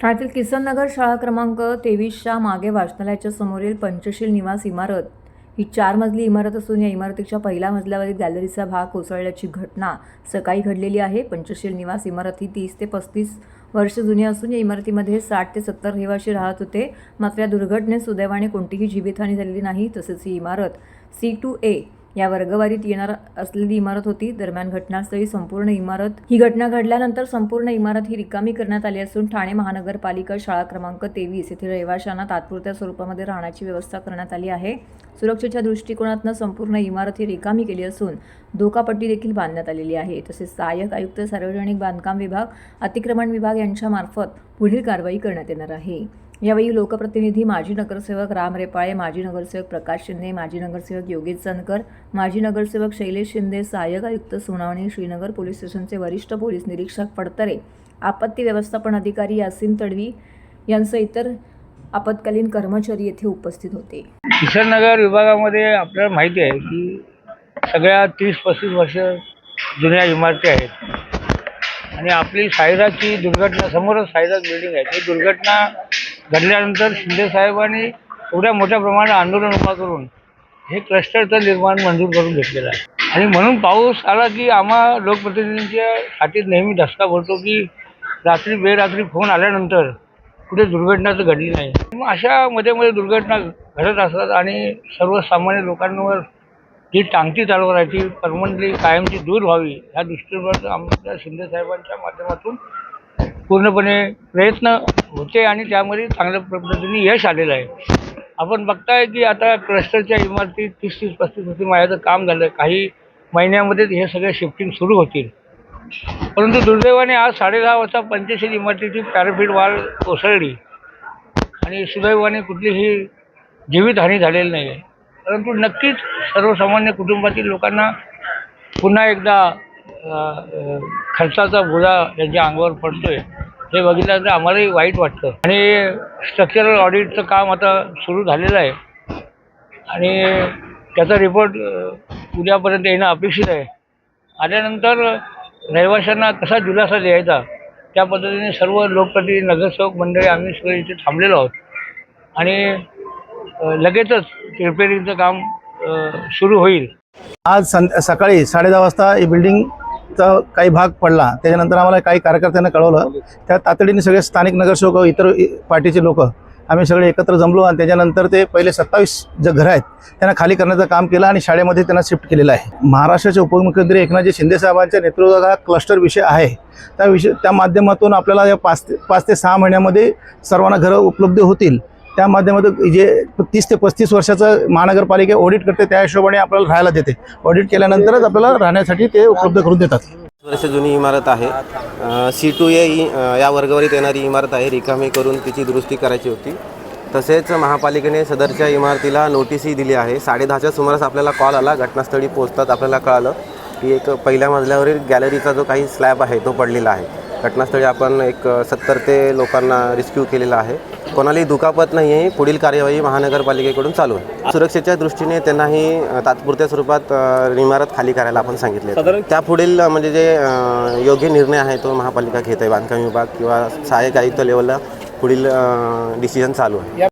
ठाण्यातील किसननगर शाळा क्रमांक तेवीसच्या मागे वाचनालयाच्या समोरील पंचशील निवास इमारत ही चार मजली इमारत असून या इमारतीच्या पहिल्या मजल्यावरील गॅलरीचा भाग कोसळल्याची घटना सकाळी घडलेली आहे. पंचशील निवास इमारत ही तीस ते पस्तीस वर्ष जुनी असून या इमारतीमध्ये साठ ते सत्तर रहिवासी राहत होते. मात्र या दुर्घटनेत सुदैवाने कोणतीही जीवितहानी झालेली नाही. तसेच ही इमारत सी टू ए या वर्गवारीत येणार असलेली इमारत होती. दरम्यान घटनास्थळी संपूर्ण इमारत ही घटना घडल्यानंतर संपूर्ण इमारत ही रिकामी करण्यात आली असून ठाणे महानगरपालिका शाळा क्रमांक तेवीस येथील रहिवाशांना तात्पुरत्या स्वरूपामध्ये राहण्याची व्यवस्था करण्यात आली आहे. सुरक्षेच्या दृष्टिकोनातून संपूर्ण इमारत ही रिकामी केली असून धोकापट्टी देखील बांधण्यात आलेली आहे. तसेच सहाय्यक आयुक्त सार्वजनिक बांधकाम विभाग अतिक्रमण विभाग यांच्यामार्फत पुढील कारवाई करण्यात येणार आहे. यावेळी लोकप्रतिनिधी माजी नगरसेवक राम रेपाळे माजी नगरसेवक प्रकाश शिंदे माजी नगरसेवक योगेश चंदकर माजी नगरसेवक शैलेश शिंदे सहाय्यक आयुक्त सुनावणी श्रीनगर पोलीस स्टेशनचे वरिष्ठ पोलीस निरीक्षक पडतरे आपत्ती व्यवस्थापन अधिकारी यासिन तडवी यांसह इतर आपत्कालीन कर्मचारी येथे उपस्थित होते. किशननगर विभागामध्ये आपल्याला माहिती आहे की सगळ्या तीस पस्तीस वर्ष जुन्या इमारती आहेत. आणि आपली साईराची दुर्घटना समोरच साईराज बिल्डिंग आहे. ती दुर्घटना घडल्यानंतर शिंदेसाहेबांनी एवढ्या मोठ्या प्रमाणात आंदोलन उभा करून हे क्लस्टरचं निर्माण मंजूर करून घेतलेलं आहे. आणि म्हणून पाऊस आला की आम्हा लोकप्रतिनिधींच्या हातीत नेहमी धसका पडतो की रात्री बेरात्री फोन आल्यानंतर कुठे दुर्घटना तर घडली नाही. मग अशा मध्ये मध्ये दुर्घटना घडत असतात आणि सर्वसामान्य लोकांवर जी टांगती चालू आहे ती परमनंटली कायमची दूर व्हावी ह्या दृष्टीवर आमच्या शिंदेसाहेबांच्या माध्यमातून पूर्णपणे प्रयत्न होते आणि त्यामध्ये चांगल्या पद्धतीने यश आलेलं आहे. आपण बघताय की आता क्लस्टरच्या इमारती तीस तीस पस्तीस होती माझ्याचं काम झालं. काही महिन्यामध्येच हे सगळे शिफ्टिंग सुरू होतील. परंतु दुर्दैवाने आज साडेदहा वाजता पंचशील इमारतीची पॅराफिट वाल कोसळली. आणि सुदैवाने कुठलीही जीवितहानी झालेली नाही आहे परंतु नक्कीच सर्वसामान्य कुटुंबातील लोकांना पुन्हा एकदा खर्चाचा बोजा त्यांच्या अंगावर पडतोय. हे बघितल्यानंतर आम्हालाही वाईट वाटतं. आणि स्ट्रक्चरल ऑडिटचं काम आता सुरू झालेलं आहे. आणि त्याचा रिपोर्ट उद्यापर्यंत येणं अपेक्षित आहे. आल्यानंतर रहिवाशांना कसा दिलासा द्यायचा? त्या पद्धतीने सर्व लोकप्रतिनिधी नगरसेवक मंडळी आम्ही सगळे इथे थांबलेलो आहोत. आणि लगेचच रिपेरिंगचं काम सुरू होईल. आज सं सकाळी साडेदहा वाजता ही बिल्डिंग चा काही भाग पडला त्याच्यानंतर आम्हाला काही कार्यकर्त्यांना कळवलं. त्या तातडीने सगळे स्थानिक नगरसेवक इतर पार्टीचे लोक आम्ही सगळे एकत्र जमलो आणि त्याच्यानंतर ते पहिले सत्तावीस जे घरं आहेत त्यांना खाली करण्याचं काम केलं आणि शाळेमध्ये त्यांना शिफ्ट केलेलं आहे. महाराष्ट्राचे उपमुख्यमंत्री एकनाथजी शिंदेसाहेबांच्या नेतृत्वात हा क्लस्टर विषय आहे. त्या विषय त्या माध्यमातून आपल्याला या पाच ते पाच ते सहा महिन्यामध्ये सर्वांना घरं उपलब्ध होतील. त्या माध्यमातून जे तीस ते पस्तीस वर्षाचं महानगरपालिका ऑडिट करते त्या हिशोबाने आपल्याला राहायला देते. ऑडिट केल्यानंतरच आपल्याला राहण्यासाठी ते उपलब्ध करून देतात. वर्ष जुनी इमारत आहे. सी टू ए या वर्गवारीत येणारी इमारत आहे. रिकामी करून तिची दुरुस्ती करायची होती. तसेच महापालिकेने सदरच्या इमारतीला नोटीसही दिली आहे. साडेदहाच्या सुमारास आपल्याला कॉल आला. घटनास्थळी पोहोचतात आपल्याला कळालं की एक पहिल्या मजल्यावरील गॅलरीचा जो काही स्लॅब आहे तो पडलेला आहे. घटनास्थळी आपण एक सत्तर ते लोकांना रिस्क्यू केलेला आहे. कोणालाही दुखापत नाही आहे. पुढील कार्यवाही महानगरपालिकेकडून चालू आहे. सुरक्षेच्या दृष्टीने त्यांनाही तात्पुरत्या स्वरूपात इमारत खाली करायला आपण सांगितले त्या पुढील म्हणजे जे योग्य निर्णय आहे तो महापालिका घेत आहे. बांधकाम विभाग किंवा सहाय्यक आयुक्त लेवलला पुढील डिसिजन चालू आहे.